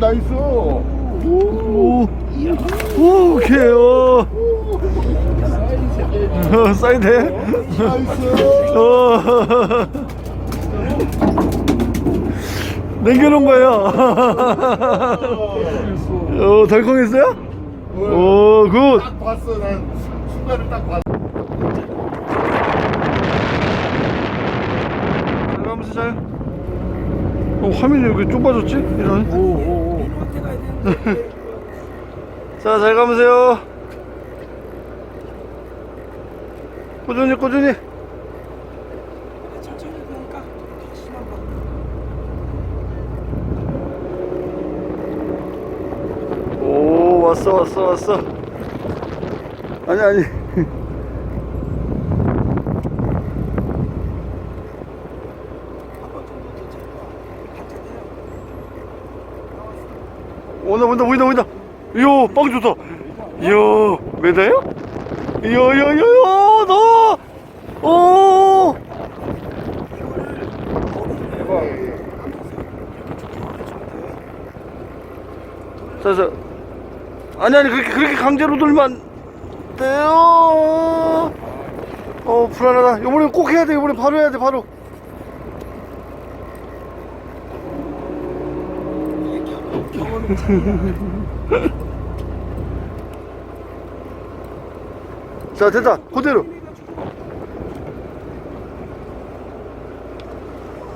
나이스 오, 오, 오케이, 오. 어, 사이드. 나이스. 어. 남겨놓은 거예요. 어, 달콤했어요? 네. 오, 굿. 딱 봤어 난 순간을 딱 봤어 어, 화면이 왜 이렇게 좁아졌지? 이런. 오 오 오. 자, 잘 가면서요. 꾸준히, 꾸준히. 오, 왔어, 왔어, 왔어. 아니, 아니. 한번 정도 더 잡아. 한참 내려. 온다, 온다, 보인다, 보인다. 이야, 빵 좋다. 이야, 메다요? 이야, 이야, 이야, 너! 오! 자, 자. 아니, 아니, 그렇게, 그렇게 강제로 돌면 안 돼요. 어, 불안하다. 이번에 꼭 해야 돼, 이번에 바로 해야 돼, 바로. 자, 됐다. 그대로.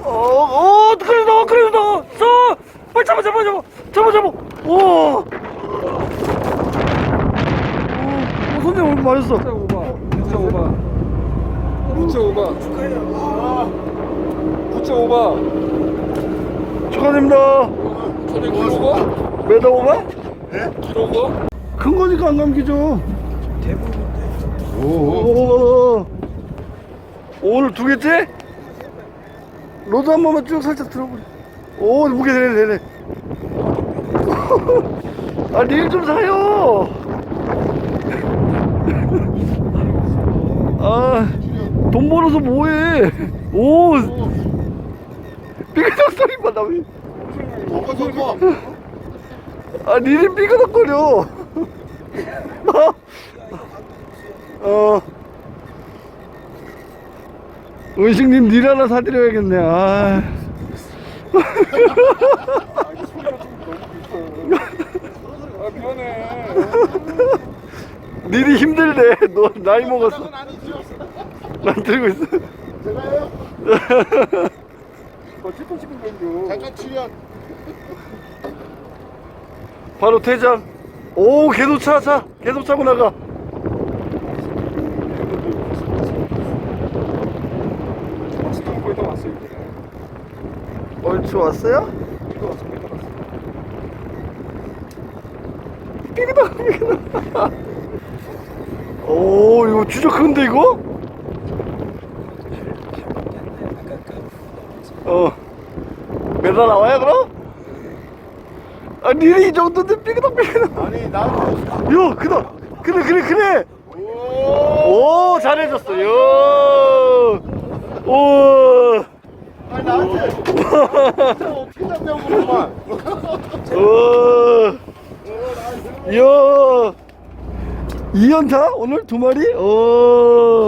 어, 어, 그래, 너, 그래, 너, 써! 빨리 잡아, 잡아, 잡아, 잡아, 잡아. 오! 오, 오 손대 오늘 맞았어. 9.5바 9.5바 9.5바 축하드립니다. 키로가? 메다 오바? 키로가? 큰 거니까 안 감기죠. 오. 오, 오늘 두 개째? 로드 한 번만 쭉 살짝 들어보래. 오, 무게 되네, 되네. 아, 릴 좀 사요. 아, 돈 벌어서 뭐해. 오, 삐그덕 소리만 나 면. 먹어 먹어. 아, 릴이 삐그덕거려. 어. 은식님 릴 하나 사드려야겠네. 아. 아 미안해 릴이 힘들대. 너 나이 먹었어. 난 들고 있어. 제가요. 어 찍고 찍은 건데 잠깐 출연. 바로 퇴장. 오, 계속 차, 차. 계속 차고 나가. 다 왔어 이제 얼추 왔어요? 이거 왔어 다 왔어 삐그덕, 삐그덕. 오, 이거 진짜 큰데, 이거? 어. 메달 나와요, 그럼? 아, 릴이 이 정도인데 삐그덕, 삐그덕. 아니 난. 요, 크다. 그래, 그래, 그래. 오. 오, 잘해줬어. 요. 오. 아니 나한테. 진짜 어떻게 잡냐고 그만. 오. 요. 2연타? 오늘 두 마리? 오.